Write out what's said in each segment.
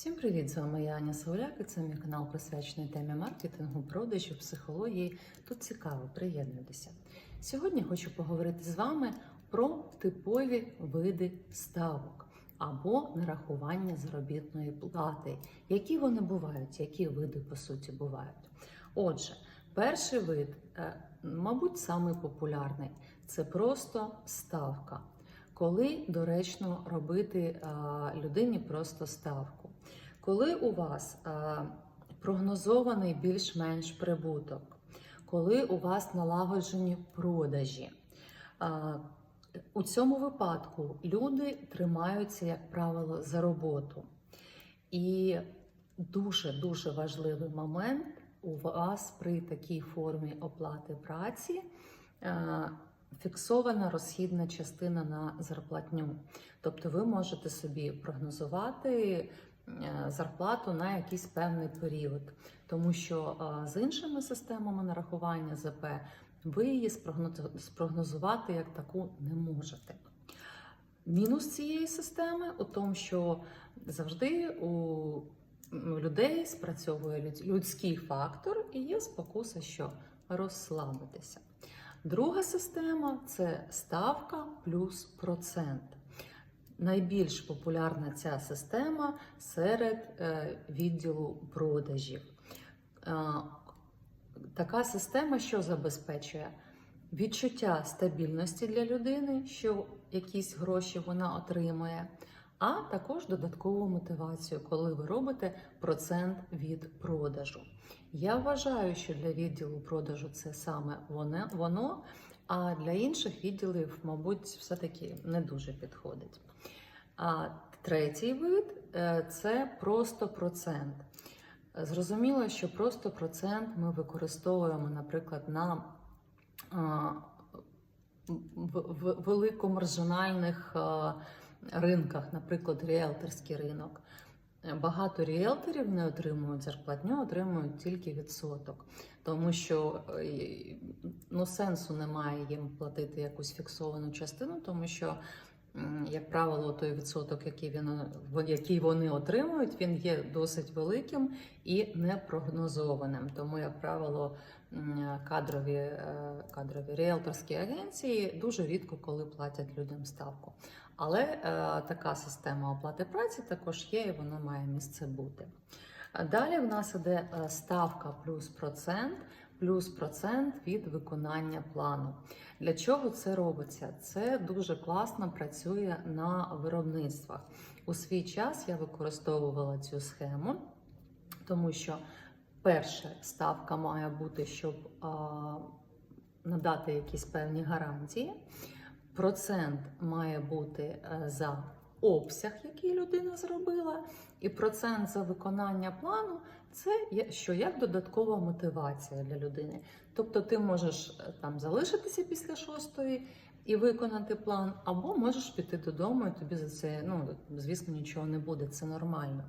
Всім привіт! З вами я Аня Сауляк і це мій канал присвячений темі маркетингу, продажу, психології. Тут цікаво, приєднуйтеся. Сьогодні хочу поговорити з вами про типові види ставок або нарахування заробітної плати. Які вони бувають, які види по суті бувають. Отже, перший вид, е, мабуть, самий популярний це просто ставка. Коли доречно робити е, людині просто ставку. Коли у вас прогнозований більш-менш прибуток, коли у вас налагоджені продажі, у цьому випадку люди тримаються, як правило, за роботу. І дуже-дуже важливий момент у вас при такій формі оплати праці. Фіксована розхідна частина на зарплатню. Тобто ви можете собі прогнозувати зарплату на якийсь певний період, тому що е, з іншими системами нарахування ЗП ви її спрогнозувати як таку не можете. Мінус цієї системи у тому, що завжди у людей спрацьовує людський фактор і є спокуса, що розслабитися. Друга система це ставка плюс процент. Найбільш популярна ця система серед е, відділу продажів. Е, така система, що забезпечує відчуття стабільності для людини, що якісь гроші вона отримує, а також додаткову мотивацію, коли ви робите процент від продажу. Я вважаю, що для відділу продажу це саме воно а для інших відділів, мабуть, все-таки не дуже підходить. А третій вид е, це просто процент. Зрозуміло, що просто процент ми використовуємо, наприклад, на великомаржинальних ринках, наприклад, ріелторський ринок. Багато ріелторів не отримують зарплатню, отримують тільки відсоток, тому що е, ну, сенсу немає їм платити якусь фіксовану частину, тому що, як правило, той відсоток, який, він, який вони отримують, він є досить великим і непрогнозованим. Тому, як правило, кадрові, е, кадрові ріелторські агенції дуже рідко коли платять людям ставку. Але е, така система оплати праці також є, і вона має місце бути. Далі в нас іде е, ставка плюс процент, плюс процент від виконання плану. Для чого це робиться? Це дуже класно працює на виробництвах. У свій час я використовувала цю схему, тому що перше ставка має бути, щоб а, надати якісь певні гарантії. Процент має бути е, за обсяг, який людина зробила, і процент за виконання плану це що як додаткова мотивація для людини. Тобто ти можеш е, там залишитися після шостої і виконати план, або можеш піти додому, і тобі за це, ну звісно, нічого не буде, це нормально.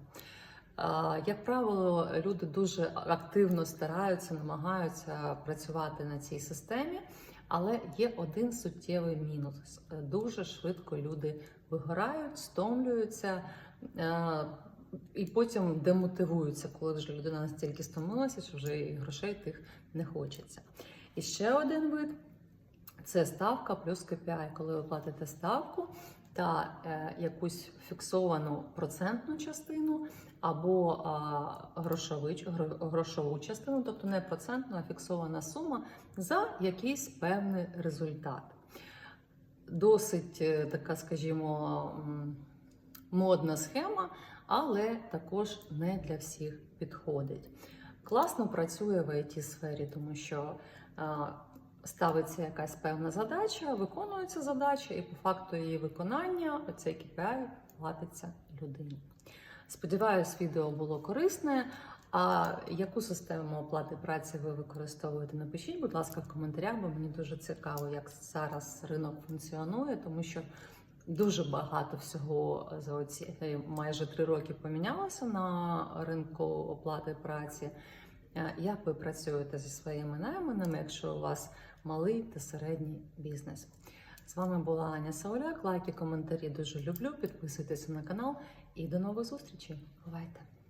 Як правило, люди дуже активно стараються, намагаються працювати на цій системі, але є один суттєвий мінус. Е, Дуже швидко люди вигорають, стомлюються е, і потім демотивуються, коли вже людина настільки стомилася, що вже і грошей тих не хочеться. І ще один вид це ставка плюс KPI, коли ви платите ставку та е, якусь фіксовану процентну частину або а, грошович- грошову частину, тобто не процентну, а фіксована сума за якийсь певний результат. Досить е, така, скажімо, модна схема, але також не для всіх підходить. Класно працює в it сфері, тому що ставиться якась певна задача, виконується задача, і по факту її виконання оцей KPI платиться людині. Сподіваюсь, відео було корисне. А яку систему оплати праці ви використовуєте? Напишіть, будь ласка, в коментарях, бо мені дуже цікаво, як зараз ринок функціонує, тому що дуже багато всього за оці майже три роки помінялося на ринку оплати праці. Е, Як ви працюєте зі своїми найманими, якщо у вас малий та середній бізнес? З вами була Аня Сауляк. Лайки, коментарі дуже люблю. Підписуйтеся на канал і до нових зустрічей. Бувайте!